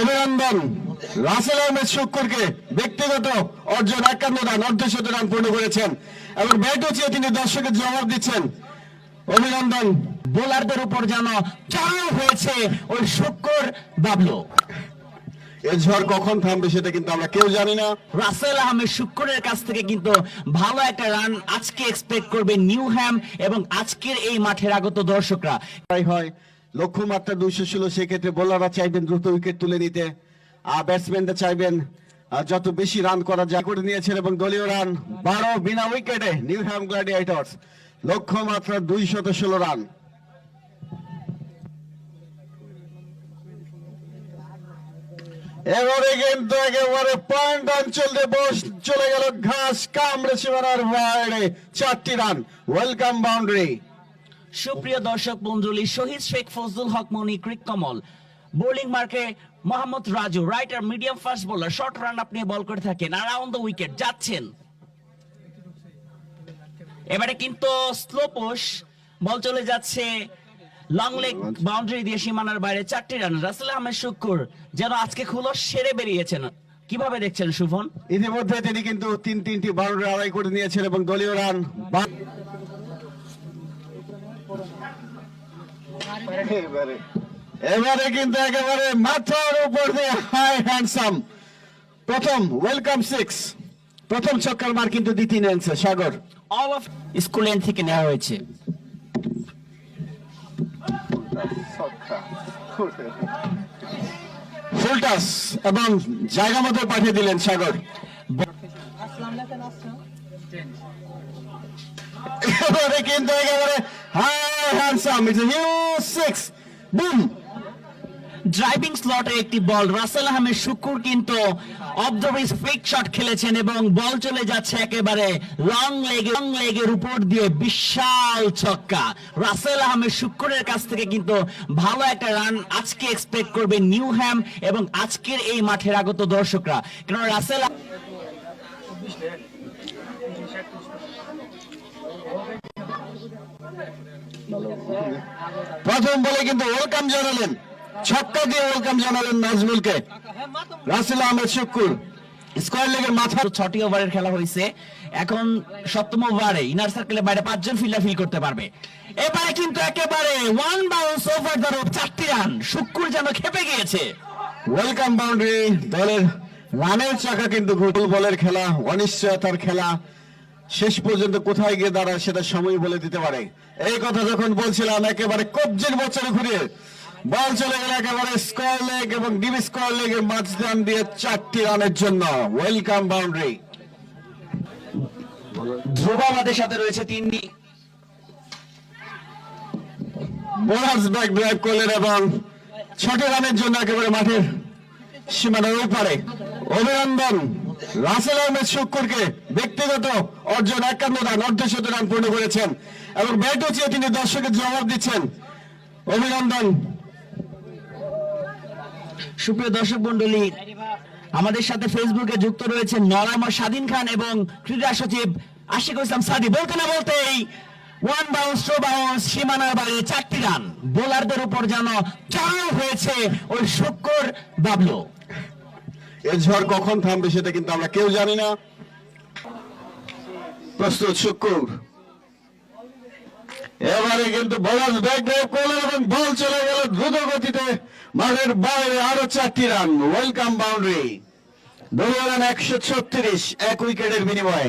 অভিনন্দন। রাসেল আহমেদ শুক্কুরকে ব্যক্তিগত অর্জন একান্ন রান অর্ধশত রান পূর্ণ করেছেন এবং ব্যাট উঁচিয়ে তিনি দর্শকের জবাব দিচ্ছেন। অভিনন্দন। বোলারদের উপর যেন চালু হয়েছে ওই শুক্কর বাবলু। এ ঝড় কখন থামবে সেটা কিন্তু আমরা কেউ জানি না। রাসেল আহমেদ শুক্করের কাছ থেকে কিন্তু ভালো একটা রান আজকে এক্সপেক্ট করবে নিউ হ্যাম এবং আজকের এই মাঠের আগত দর্শকরা। হয় লক্ষ্যমাত্রা দুইশো ষোলো, সেক্ষেত্রে বোলাররা চাইবেন দ্রুত উইকেট তুলে নিতে। আর ব্যাটসম্যানরা চাইবেন যত বেশি রান করা যায়। করে নিয়েছেন এবং দলীয় রান বারো বিনা উইকেটে নিউ হ্যাম গ্ল্যাডিয়েটর্স লক্ষ্যমাত্রা দুইশত ষোলো রান এবারে কিন্তু একেবারে পয়েন্ট অঞ্চল দিয়ে বস চলে গেল ঘাস কামড়ে সীমানার বাইরে। চারটি রান ওয়েলকাম বাউন্ডারি সুপ্রিয় দর্শক মন্ডলী, শহীদ শেখ ফজলুল হক, মনি ক্রিক কমল, বোলিং মার্কে Mohammad Raju, right arm, medium fast bowler, short run আপনি বল করে থাকেন অ্যারাউন্ড দ্য উইকেট যাচ্ছেন। এবারে কিন্তু স্লো পোশ, বল চলে যাচ্ছে লং লেগ বাউন্ডারি দিয়ে সীমানার বাইরে চারটি রান। রাসেল আহমেদ শুকুর যেন আজকে খুলো সেরে বেরিয়েছেন। কীভাবে দেখছেন শুভন? ইতিমধ্যে তিনি কিন্তু তিন তিনটি বাউন্ডারি আড়াই করে নিয়েছেন এবং দলীয় রান এবারে কিন্তু একেবারে মাথার উপর দিয়ে হাই হ্যান্ডসাম। প্রথম ওয়েলকাম সিক্স। প্রথম ছক্কার মার কিন্তু দ্বিতীয় ইনিংসে Sagar. All of school end থেকে নেওয়া হয়েছে। ফুল টাস এবং জায়গা মতো পাঠিয়ে দিলেন সাগর। ড্রাইভিং স্লটে একটি বল রাসেল আহমেদ শুকুর কিন্তু off the wrist flick shot খেলেছেন এবং বল চলে যাচ্ছে একেবারে লং লেগে লং লেগের উপর দিয়ে বিশাল ছক্কা। রাসেল আহমেদ শুকুরের কাছ থেকে কিন্তু ভালো একটা রান আজকে এক্সপেক্ট করবে নিউ হ্যাম এবং আজকের এই মাঠের আগত দর্শকরা। কারণ রাসেল প্রথম বলে কিন্তু ওয়েলকাম জানালেন ছক্কা দিয়ে ওয়েলকাম জানালেন নাজমুলকে। রাসেল আহমেদ শুক্কুর স্কোয়ার লেগের মাথা ছটি ওভারের খেলা হয়েছে। এখন সপ্তম ওভারে ইনার সার্কেলের বাইরে পাঁচজন ফিল্ডার ফিল করতে পারবে। এবারে কিন্তু একেবারে one bounce over the road চারটি রান শুক্কুর যেন খেপে গিয়েছে। ওয়েলকাম বাউন্ডারি দলের রানের চাকা কিন্তু ঘুটুল বলের খেলা অনিশ্চয়তার খেলা। শেষ পর্যন্ত কোথায় গিয়ে দাঁড়ায় সেটা সময় বলে দিতে পারে। এই কথা যখন বলছিলাম একেবারে কবজির বছরে ঘুরিয়ে বল চলে গেল একেবারে স্কোয়ার লেগ এবং ডিপ স্কোয়ার লেগের মাঝখান দিয়ে চারটি রানের জন্য। ওয়েলকাম বাউন্ডারি ধ্রুব আমাদের সাথে রয়েছে তিনটি। বোনাস ব্যাক ড্রাইভ করলেন এবং ছটি রানের জন্য একেবারে মাঠের সীমানার ওপারে। অভিনন্দন। শুক্কুরকে ব্যক্তিগত অর্জন একান্ন রান, অর্ধশত রান পূর্ণ করেছেন এবং ব্যাট তিনি দর্শকের জবাব দিচ্ছেন অভিনন্দন। সুপ্রিয় দর্শক মন্ডলী আমাদের সাথে ফেসবুকে যুক্ত রয়েছে নরামা স্বাধীন খান এবং ক্রীড়া সচিব আশিক ইসলাম সাদি। বলতে না বলতেই ওয়ান বাউন্স টু বাউন্স সীমানার বাইরে চারটি রান। বোলারদের উপর যেন চালু হয়েছে ওই শুক্কর বাবলু। এ ঝড় কখন থামবে সেটা কিন্তু আমরা কেউ জানি না। প্রস্তুত শুক্র এবারে কিন্তু এবং বল চলে গেল দ্রুত গতিতে মাঠের বাইরে আরও চারটি রান। ওয়েলকাম বাউন্ডারি দলীয় রান একশো ছত্রিশ, এক উইকেটের বিনিময়ে।